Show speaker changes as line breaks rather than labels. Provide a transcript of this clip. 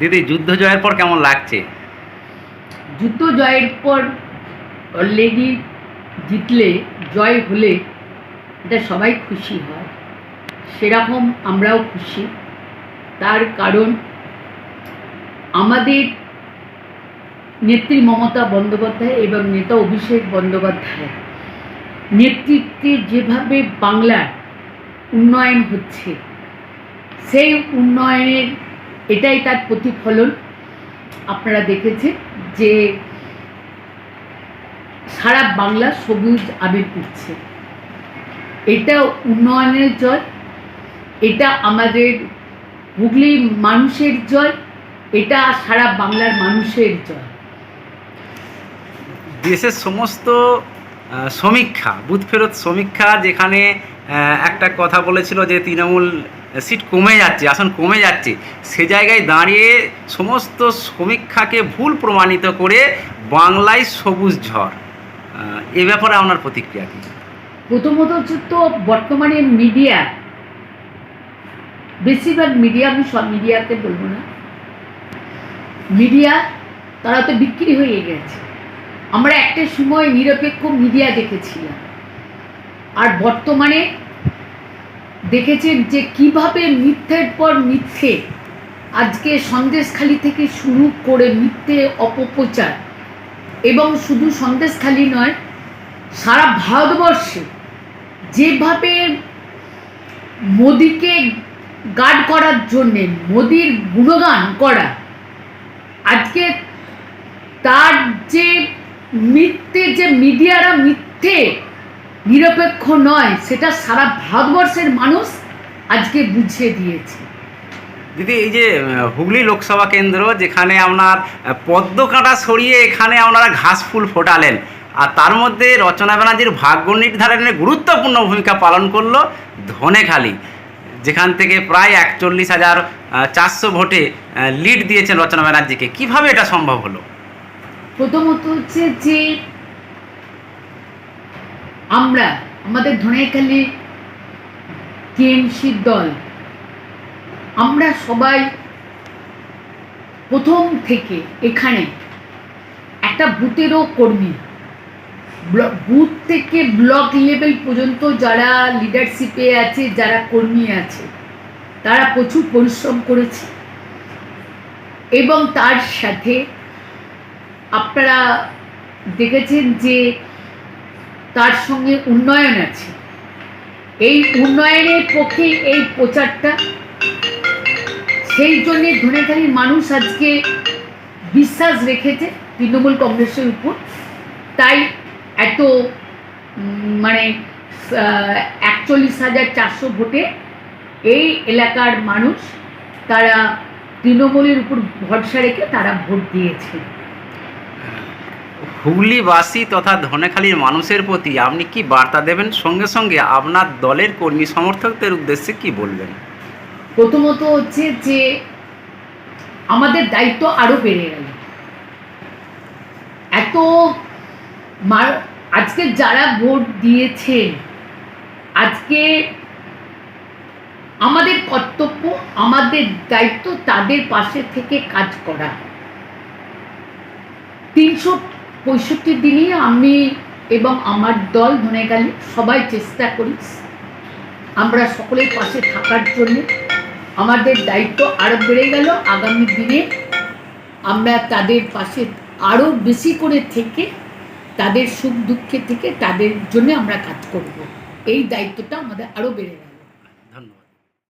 দিদি, যুদ্ধ জয়ের পর কেমন লাগছে?
যুদ্ধ জয়ের পর অলরেডি জিতলে, জয় হলে এটা সবাই খুশি হয়। সেরকম আমরাও খুশি। তার কারণ আমাদের নেত্রী মমতা বন্দ্যোপাধ্যায় এবং নেতা অভিষেক বন্দ্যোপাধ্যায় নেতৃত্বে যেভাবে বাংলার উন্নয়ন হচ্ছে, সেই উন্নয়নের এটাই তার প্রতিফলন। আপনারা দেখেছেন যে সারা বাংলা সবুজ আবির উঠছে এটা উন্নয়নের জয়, এটা আমাদের হুগলি মানুষের জয়, এটা সারা বাংলার মানুষের জয়।
দেশের সমস্ত সমীক্ষা, বুথ ফেরত সমীক্ষা যেখানে একটা কথা বলেছিল যে তৃণমূল সিট কমে যাচ্ছে, আসন কমে যাচ্ছে। সে জায়গায় দাঁড়িয়ে সমস্ত সমীক্ষাকে ভুল প্রমাণিত করে বাংলায় সবুজ ঝড়। এ ব্যাপারে আপনার প্রতিক্রিয়া কী?
প্রথমত হচ্ছে তো বর্তমানে মিডিয়া, বেশিরভাগ মিডিয়া, আমি সব মিডিয়াতে বলব না। মিডিয়া, তারা তো বিক্রি হয়ে গেছে। আমরা একটা সময় নিরপেক্ষ মিডিয়া দেখেছিলাম। আর বর্তমানে দেখেছেন যে কীভাবে মিথ্যের পর মিথ্যে আজকে সন্দেশখালি থেকে শুরু করে মিথ্যে অপপ্রচার এবং শুধু সন্দেশখালি নয়, সারা ভারতবর্ষে যেভাবে মোদিকে গার্ড করার জন্যে মোদির গুণগান করা, আজকে তার যে মিথ্যে যে মিডিয়ারা মিথ্যে নিরপেক্ষ নয় সেটা সারা ভারতবর্ষের মানুষ আজকে বুঝিয়ে দিয়েছে।
দিদি এই যে হুগলি লোকসভা কেন্দ্র যেখানে আপনার পদ্ম কাঁটা সরিয়ে এখানে আপনারা ঘাস ফুল ফোটালেন আর তার মধ্যে রচনা ব্যানার্জির ভাগ্য নির্ধারণে গুরুত্বপূর্ণ ভূমিকা পালন করল ধনেখালি যেখান থেকে প্রায় একচল্লিশ হাজার চারশো ভোটে লিড দিয়েছেন রচনা ব্যানার্জিকে। কীভাবে এটা সম্ভব হলো?
প্রথমত হচ্ছে যে আমরা, আমাদের ধনেখালি টিএমসির দল, আমরা সবাই প্রথম থেকে এখানে একটা বুথেরও কর্মী। বুথ থেকে ব্লক লেভেল পর্যন্ত যারা লিডারশিপে আছে, যারা কর্মী আছে, তারা প্রচুর পরিশ্রম করেছে। এবং তার সাথে আপনারা দেখেছেন যে তার সঙ্গে উন্নয়ন আছে। এই উন্নয়নের পক্ষে এই প্রচারটা। সেই জন্যে ধনেখালির মানুষ আজকে বিশ্বাস রেখেছে তৃণমূল কংগ্রেসের উপর। তাই এত মানে একচল্লিশ হাজার চারশো ভোটে এই এলাকার মানুষ, তারা তৃণমূলের উপর ভরসা রেখে তারা ভোট দিয়েছে।
হুগলিবাসী তথা ধনেখালির মানুষের প্রতি আপনি কি বার্তা দেবেন? সঙ্গে সঙ্গে আপনার দলের কর্মী সমর্থকদের উদ্দেশ্যে কি বলবেন?
প্রথমত হচ্ছে যে, আমাদের দায়িত্ব আরও বেড়ে গেল। এত আজকে যারা ভোট দিয়েছেন আজকে আমাদের কর্তব্য, আমাদের দায়িত্ব তাদের পাশে থেকে কাজ করা। তিনশো পঁয়ষট্টি দিনই আমি এবং আমার দল ধনেগালি সবাই চেষ্টা করি আমরা সকলের পাশে থাকার জন্য। আমাদের দায়িত্ব আরও বেড়ে গেল। আগামী দিনে আমরা তাদের পাশে আরও বেশি করে থেকে তাদের সুখ দুঃখে থেকে তাদের জন্য আমরা কাজ করব। এই দায়িত্বটা আমাদের আরও বেড়ে গেল।